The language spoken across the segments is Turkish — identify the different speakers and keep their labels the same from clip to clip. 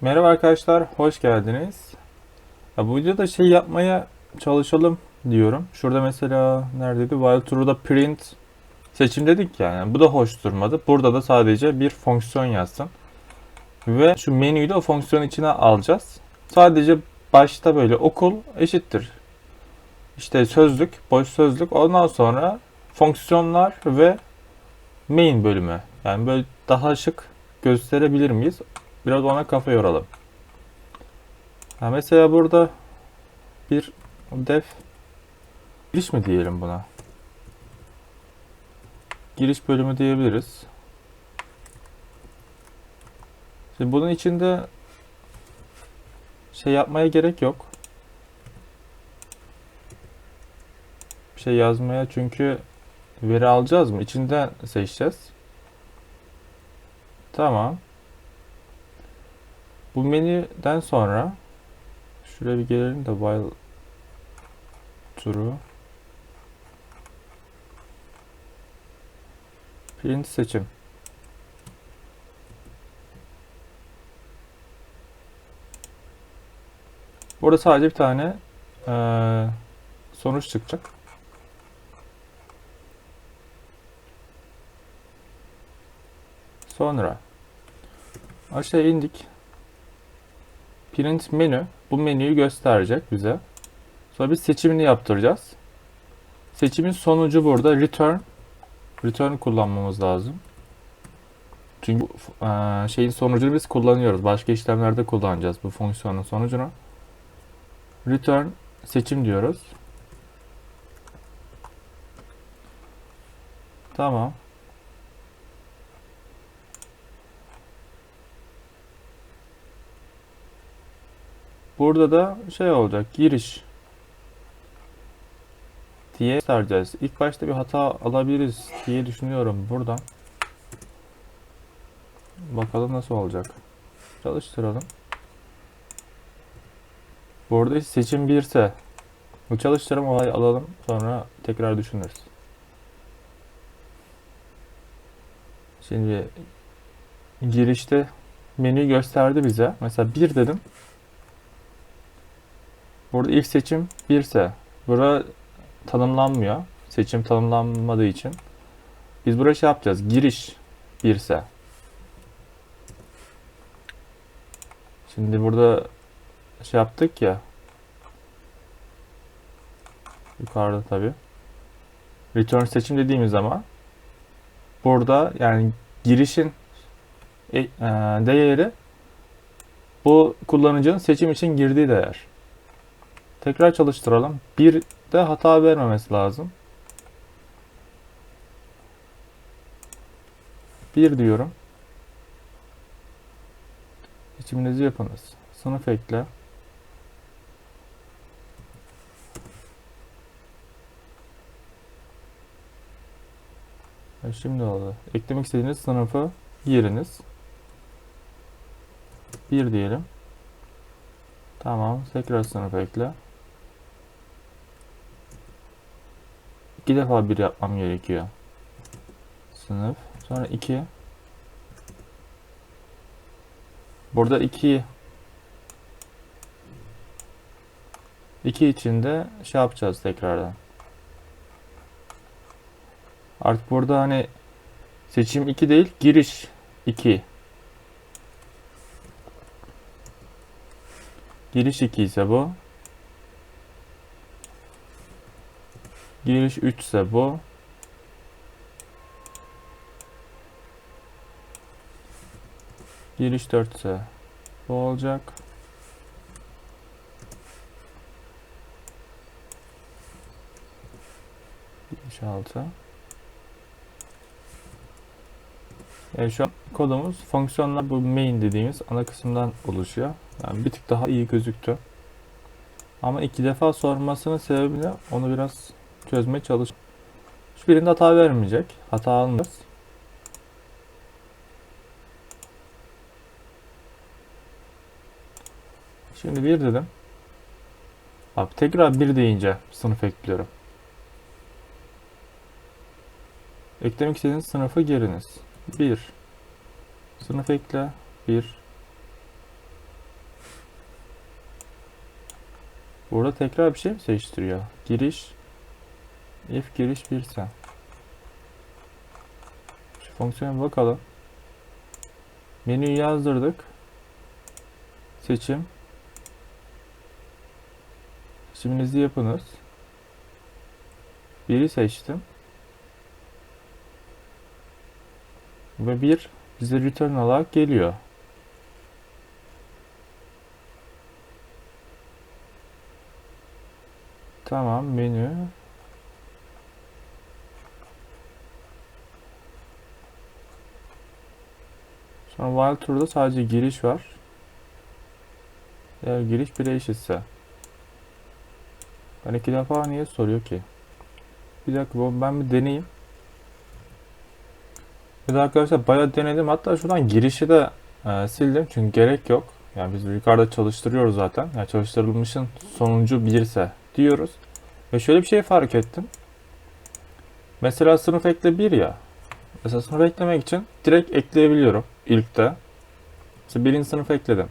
Speaker 1: Merhaba arkadaşlar, hoş geldiniz. Ya bu videoda şey yapmaya çalışalım diyorum. Şurada mesela neredeydi? While True'da print seçim dedik ya. Yani bu da hoş durmadı. Burada da sadece bir fonksiyon yazsın. Ve şu menüyü de o fonksiyon içine alacağız. Sadece başta böyle okul eşittir. İşte sözlük, boş sözlük. Ondan sonra fonksiyonlar ve main bölümü. Yani böyle daha şık gösterebilir miyiz? Biraz ona kafa yoralım. Ha mesela burada bir def giriş mi diyelim buna? Giriş bölümü diyebiliriz. Şimdi bunun içinde şey yapmaya gerek yok. Bir şey yazmaya çünkü veri alacağız mı? İçinden seçeceğiz. Tamam. Bu menüden sonra şuraya bir gelelim de while turu print seçim. Burada sadece bir tane eee, sonuç çıkacak. Sonra aşağı indik. Print menü bu menüyü gösterecek bize. Sonra biz seçimini yaptıracağız. Seçimin sonucu burada return. Return kullanmamız lazım. Çünkü bu, eee, şeyin sonucunu biz kullanıyoruz. Başka işlemlerde kullanacağız bu fonksiyonun sonucunu. Return seçim diyoruz. Tamam. Burada da şey olacak. Giriş diye göstereceğiz. İlk başta bir hata alabiliriz diye düşünüyorum buradan. Bakalım nasıl olacak. Çalıştıralım. Burada seçim 1 ise bu çalıştıralım olay alalım sonra tekrar düşünürüz. Şimdi girişte menü gösterdi bize. Mesela 1 dedim. Burada ilk seçim 1 ise bura tanımlanmıyor. Seçim tanımlanmadığı için. Biz buraya şey yapacağız. Giriş 1 ise. Şimdi burada şey yaptık ya. Yukarıda tabi. Return seçim dediğimiz zaman burada yani girişin e, e, değeri bu kullanıcının seçim için girdiği değer. Tekrar çalıştıralım. Bir de hata vermemesi lazım. Bir diyorum. Seçiminizi yapınız. Sınıf ekle. Şimdi oldu. Eklemek istediğiniz sınıfı giriniz. Bir diyelim. Tamam. Tekrar sınıf ekle. İki defa bir yapmam gerekiyor. Sınıf. Sonra iki. Burada iki. İki içinde şey yapacağız tekrardan. Artık burada hani seçim 2 değil giriş 2. Giriş 2 ise bu. Giriş 3 ise bu. Giriş 4 ise bu olacak. Giriş 6. Yani şu an kodumuz fonksiyonlar bu main dediğimiz ana kısımdan oluşuyor. Yani bir tık daha iyi gözüktü. Ama iki defa sormasının sebebi de onu biraz çözmeye çalış. Hiçbirinde hata vermeyecek. Hata almayacağız. Şimdi bir dedim. Abi tekrar bir deyince sınıf ekliyorum. Eklemek istediğiniz sınıfı giriniz. 1 Sınıf ekle 1 Burada tekrar bir şey mi seçtiriyor? Giriş If giriş 1 ise. Şu fonksiyona bakalım. Menüyü yazdırdık. Seçim. Seçiminizi yapınız. Biri seçtim. Ve bir bize return olarak geliyor. Tamam menü. Sonra while true'da sadece giriş var. Eğer giriş 1'e eşitse. Ben iki defa niye soruyor ki? Bir dakika ben bir deneyeyim. Bir de arkadaşlar bayağı denedim. Hatta şuradan girişi de e, sildim. Çünkü gerek yok. Yani biz yukarıda çalıştırıyoruz zaten. Yani çalıştırılmışın sonuncu 1 ise diyoruz. Ve şöyle bir şey fark ettim. Mesela sınıf ekle 1 ya. Mesela sınıf eklemek için direkt ekleyebiliyorum ilkte. Mesela birinci sınıf ekledim.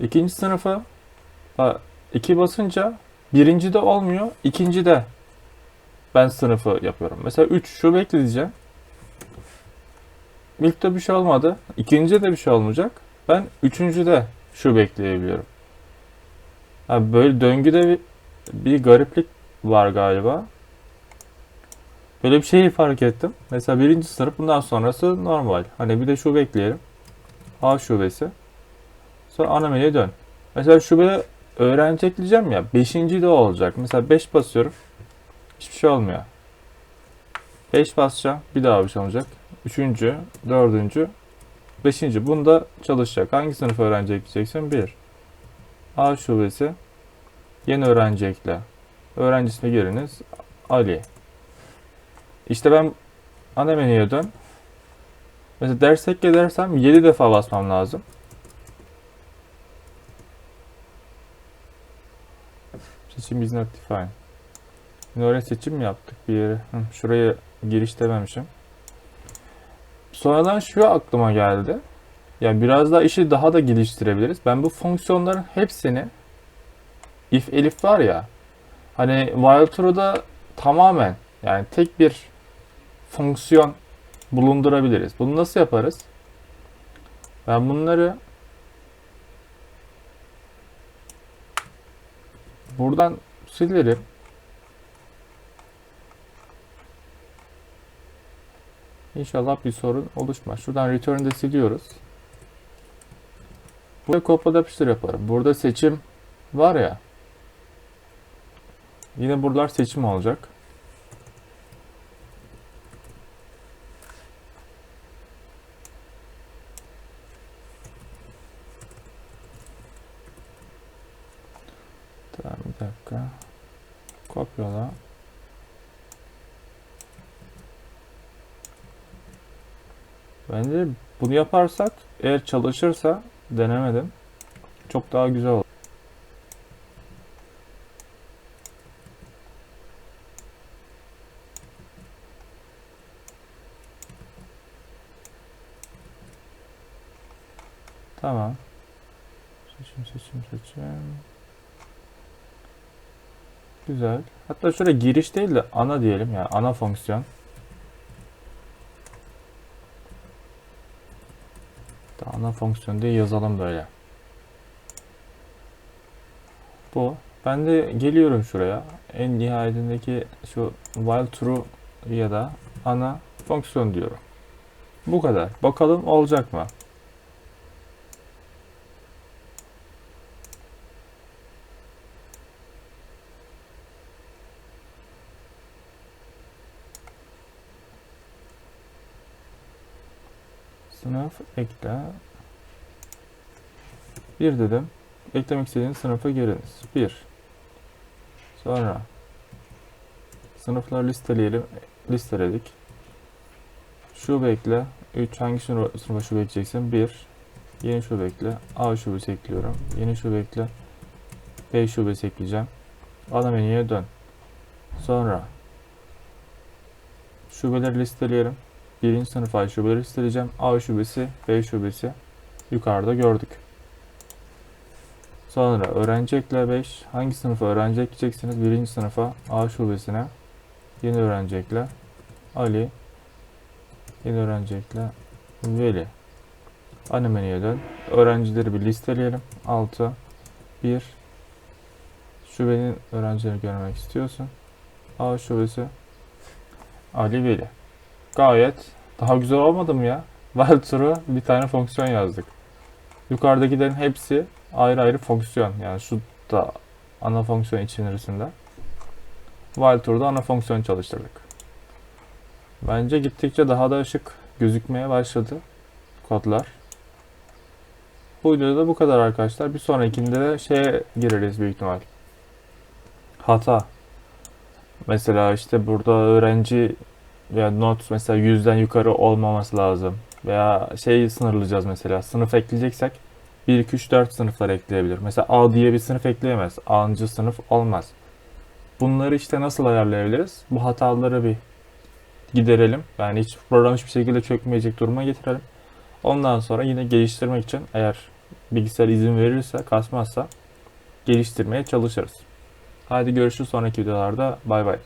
Speaker 1: İkinci sınıfı 2 basınca birinci de olmuyor, ikinci de ben sınıfı yapıyorum. Mesela 3 şu bekleyeceğim. İlkte bir şey olmadı. İkinci de bir şey olmayacak. Ben üçüncü de şu bekleyebiliyorum. Abi böyle döngüde bir, bir gariplik var galiba. Böyle bir şeyi fark ettim. Mesela birinci sınıf bundan sonrası normal. Hani bir de şu bekleyelim. A şubesi. Sonra ana menüye dön. Mesela şubeye öğrenci ekleyeceğim ya. Beşinci de olacak. Mesela 5 basıyorum. Hiçbir şey olmuyor. 5 basacağım. Bir daha bir şey olacak. Üçüncü, dördüncü, beşinci. Bunda çalışacak. Hangi sınıf öğrenci ekleyeceksin? 1. A şubesi. Yeni öğrenci ekle. Öğrencisine giriniz. Ali. İşte ben ana menüye dön. Mesela ders ekle dersem 7 defa basmam lazım. Seçim is not defined. Oraya seçim mi yaptık bir yere? Hı, şuraya giriş dememişim. Sonradan şu aklıma geldi. Yani biraz daha işi daha da geliştirebiliriz. Ben bu fonksiyonların hepsini if elif var ya hani while true'da tamamen yani tek bir fonksiyon bulundurabiliriz. Bunu nasıl yaparız? Ben bunları buradan silerim. İnşallah bir sorun oluşmaz. Şuradan return'de siliyoruz. Buraya kopyala yapıştır yaparım. Burada seçim var ya. Yine buralar seçim olacak. Tamam bir dakika. Kopyala. Bence bunu yaparsak eğer çalışırsa denemedim. Çok daha güzel olur. Tamam. Seçim seçim seçim. Güzel. Hatta şöyle giriş değil de ana diyelim yani ana fonksiyon. Da ana fonksiyon diye yazalım böyle. Bu. Ben de geliyorum şuraya. En nihayetindeki şu while true ya da ana fonksiyon diyorum. Bu kadar. Bakalım olacak mı? Sınıf ekle. Bir dedim. Eklemek istediğiniz sınıfa giriniz. Bir. Sonra sınıflar listeleyelim. Listeledik. Şu bekle. 3 hangi sınıfa, sınıfa şu bekleyeceksin? 1. Yeni şu bekle. A şubesi ekliyorum. Yeni şu bekle. B şubesi ekleyeceğim. Ana menüye dön. Sonra şubeleri listeleyelim. Birinci sınıf A şubeleri listeleyeceğim. A şubesi, B şubesi yukarıda gördük. Sonra öğrenci ekle 5. Hangi sınıfa öğrenci ekleyeceksiniz? Birinci sınıfa A şubesine. Yeni öğrenci ekle. Ali. Yeni öğrenci ekle. Veli. Ana menüye dön. Öğrencileri bir listeleyelim. 6. 1. Şubenin öğrencilerini görmek istiyorsun. A şubesi. Ali Veli. Gayet daha güzel olmadı mı ya? True'a bir tane fonksiyon yazdık. Yukarıdakilerin hepsi ayrı ayrı fonksiyon. Yani şu da ana fonksiyon içerisinde. True'da ana fonksiyon çalıştırdık. Bence gittikçe daha da ışık gözükmeye başladı kodlar. Bu videoda da bu kadar arkadaşlar. Bir sonrakinde de şeye gireriz büyük ihtimal. Hata. Mesela işte burada öğrenci veya not mesela yüzden yukarı olmaması lazım. Veya şey sınırlayacağız mesela. Sınıf ekleyeceksek 1, 2, 3, 4 sınıflar ekleyebilir. Mesela A diye bir sınıf ekleyemez. A'ncı sınıf olmaz. Bunları işte nasıl ayarlayabiliriz? Bu hataları bir giderelim. Yani hiç program hiçbir şekilde çökmeyecek duruma getirelim. Ondan sonra yine geliştirmek için eğer bilgisayar izin verirse, kasmazsa geliştirmeye çalışırız. Hadi görüşürüz sonraki videolarda. Bay bay.